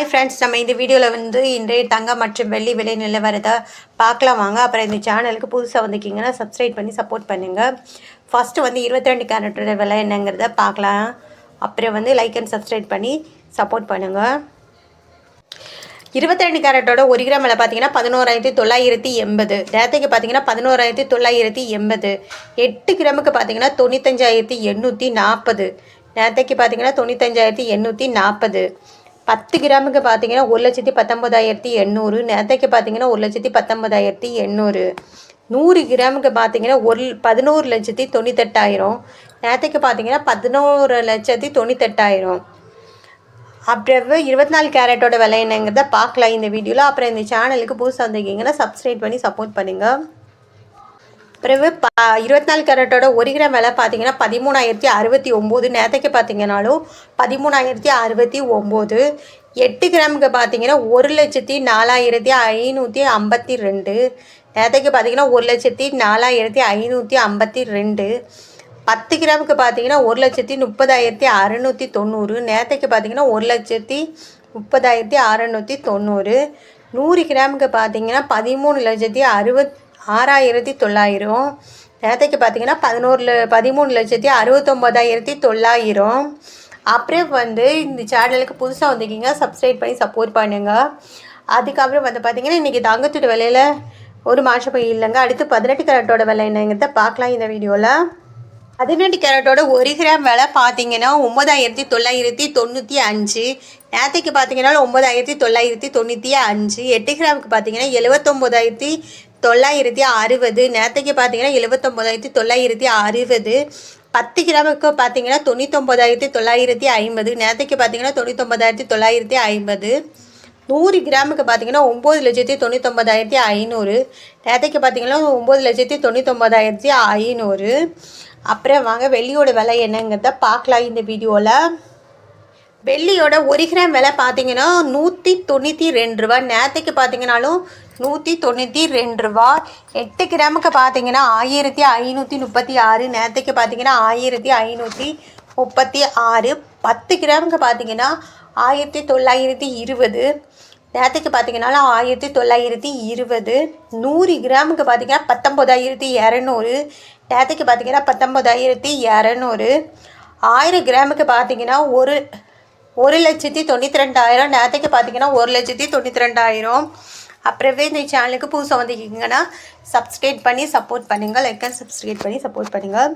Hi friends நம்ம இந்த வீடியோவில் வந்து இன்றைய தங்கம் மற்றும் வெள்ளி விலை நிலவரத்தை பார்க்கலாம் வாங்க. அப்புறம் இந்த சேனலுக்கு புதுசாக வந்துக்கிங்கன்னா சப்ஸ்கிரைப் பண்ணி சப்போர்ட் பண்ணுங்கள் ஃபஸ்ட்டு வந்து இருபத்தி ரெண்டு கேரட்டோட விலை என்னங்கிறத பார்க்கலாம். அப்புறம் வந்து லைக் அண்ட் சப்ஸ்கிரைப் பண்ணி சப்போர்ட் பண்ணுங்கள் இருபத்தி ரெண்டு கேரட்டோட ஒரு கிராம் விலை பார்த்தீங்கன்னா பதினோராயிரத்தி தொள்ளாயிரத்தி எண்பது. நேரத்துக்கு பார்த்தீங்கன்னா பதினோராயிரத்தி தொள்ளாயிரத்தி எண்பது. எட்டு கிராமுக்கு பார்த்தீங்கன்னா தொண்ணூத்தஞ்சாயிரத்தி எண்ணூற்றி நாற்பது. நேரத்துக்கு பார்த்தீங்கன்னா தொண்ணூத்தஞ்சாயிரத்தி எண்ணூற்றி நாற்பது. பத்து கிராமுக்கு பார்த்தீங்கன்னா ஒரு லட்சத்தி பத்தொம்பதாயிரத்தி எண்ணூறு நேரத்துக்கு பார்த்தீங்கன்னா ஒரு லட்சத்தி பத்தொம்பதாயிரத்தி எண்ணூறு. நூறு கிராமுக்கு பார்த்தீங்கன்னா ஒரு பதினோரு லட்சத்தி தொண்ணூத்தெட்டாயிரம். நேரத்துக்கு பார்த்தீங்கன்னா பதினோரு லட்சத்தி தொண்ணூத்தெட்டாயிரம். அப்புறம் இருபத்தி நாலு கேரட்டோட விலை என்னங்கிறத பார்க்கலாம் இந்த வீடியோவில் அப்புறம் இந்த சேனலுக்கு புதுசாக வந்திருக்கீங்கன்னா சப்ஸ்கிரைப் பண்ணி சப்போர்ட் பண்ணுங்கள் பிறகு ப இருபத்தி நாலு கேரட்டோட ஒரு கிராம் விலை பார்த்தீங்கன்னா பதிமூணாயிரத்தி அறுபத்தி ஒம்பது. நேரத்துக்கு பார்த்தீங்கன்னாலும் பதிமூணாயிரத்தி அறுபத்தி ஒம்பது. எட்டு கிராமுக்கு பார்த்தீங்கன்னா ஒரு லட்சத்தி நாலாயிரத்தி ஐநூற்றி ஐம்பத்தி ரெண்டு. நேரத்துக்கு பார்த்தீங்கன்னா ஒரு லட்சத்தி நாலாயிரத்தி ஐநூற்றி ஐம்பத்தி ரெண்டு. பத்து கிராமுக்கு பார்த்தீங்கன்னா ஒரு லட்சத்தி முப்பதாயிரத்தி அறநூற்றி தொண்ணூறு. நேரத்துக்கு பார்த்தீங்கன்னா ஒரு லட்சத்தி முப்பதாயிரத்தி அறநூற்றி தொண்ணூறு. நூறு கிராமுக்கு பார்த்தீங்கன்னா பதிமூணு லட்சத்தி அறுபத் ஆறாயிரத்தி தொள்ளாயிரம். நேரத்துக்கு பார்த்தீங்கன்னா பதினோரு பதிமூணு லட்சத்தி அறுபத்தொம்போதாயிரத்தி தொள்ளாயிரம். அப்புறம் வந்து இந்த சேனலுக்கு புதுசாக வந்திருக்கீங்க சப்ஸ்கிரைப் பண்ணி சப்போர்ட் பண்ணுங்கள் அதுக்கப்புறம் வந்து பார்த்தீங்கன்னா இன்றைக்கி தங்கத்தோட விலையில் ஒரு மாற்றம் இல்லைங்க. அடுத்து பதினெட்டு கேரட்டோட விலை என்னங்கிறத பார்க்கலாம் இந்த வீடியோவில் பதினெட்டு கேரட்டோட ஒரு கிராம் விலை பார்த்தீங்கன்னா ஒம்பதாயிரத்தி தொள்ளாயிரத்தி தொண்ணூற்றி அஞ்சு. நேற்றுக்கு பார்த்தீங்கன்னா ஒம்பதாயிரத்தி தொள்ளாயிரத்தி தொண்ணூற்றி அஞ்சு. எட்டு கிராமுக்கு பார்த்தீங்கன்னா எழுவத்தொம்போதாயிரத்தி தொள்ளாயிரத்தி அறுபது. நேரத்துக்கு பார்த்தீங்கன்னா எழுபத்தொம்போதாயிரத்தி தொள்ளாயிரத்தி அறுபது. பத்து கிராமுக்கு பார்த்தீங்கன்னா தொண்ணூத்தொம்போதாயிரத்தி தொள்ளாயிரத்தி ஐம்பது. நேரத்துக்கு பார்த்தீங்கன்னா தொண்ணூத்தொம்பதாயிரத்தி தொள்ளாயிரத்தி ஐம்பது. நூறு கிராமுக்கு பார்த்தீங்கன்னா ஒம்பது லட்சத்தி தொண்ணூத்தொம்பதாயிரத்தி ஐநூறு. நேரத்துக்கு பார்த்தீங்கன்னா ஒம்பது லட்சத்தி தொண்ணூத்தொம்பதாயிரத்தி ஐநூறு. அப்புறம் வாங்க வெள்ளியோட விலை என்னங்கிறத பார்க்கலாம் இந்த வீடியோவில். வெள்ளியோட ஒரு கிராம் விலை பார்த்தீங்கன்னா நூற்றி தொண்ணூற்றி ரெண்டு ரூபா நேற்றுக்கு பார்த்தீங்கன்னாலும் நூற்றி தொண்ணூற்றி ரெண்டு ரூபா எட்டு கிராமுக்கு பார்த்தீங்கன்னா ஆயிரத்தி ஐநூற்றி முப்பத்தி ஆறு. நேற்றுக்கு பார்த்தீங்கன்னா ஆயிரத்தி ஐநூற்றி முப்பத்தி ஆறு. பத்து கிராமுக்கு பார்த்தீங்கன்னா ஆயிரத்தி தொள்ளாயிரத்தி இருபது. நேற்றுக்கு பார்த்தீங்கன்னாலும் ஆயிரத்தி தொள்ளாயிரத்தி இருபது. நூறு கிராமுக்கு பார்த்தீங்கன்னா பத்தொம்போதாயிரத்தி இரநூறு. நேற்றுக்கு பார்த்தீங்கன்னா பத்தொம்போதாயிரத்தி இரநூறு. ஆயிரம் கிராமுக்கு பார்த்தீங்கன்னா ஒரு ஒரு லட்சத்தி தொண்ணூற்றி ரெண்டாயிரம் நேரத்துக்கு பார்த்தீங்கன்னா ஒரு லட்சத்தி தொண்ணூற்றி ரெண்டாயிரம் அப்புறவே இந்த சேனலுக்கு புதுசாக வந்துக்கிங்கன்னா சப்ஸ்கிரைப் பண்ணி சப்போர்ட் பண்ணுங்கள் லைக் அண்ட் சப்ஸ்கிரைப் பண்ணி சப்போர்ட் பண்ணுங்கள்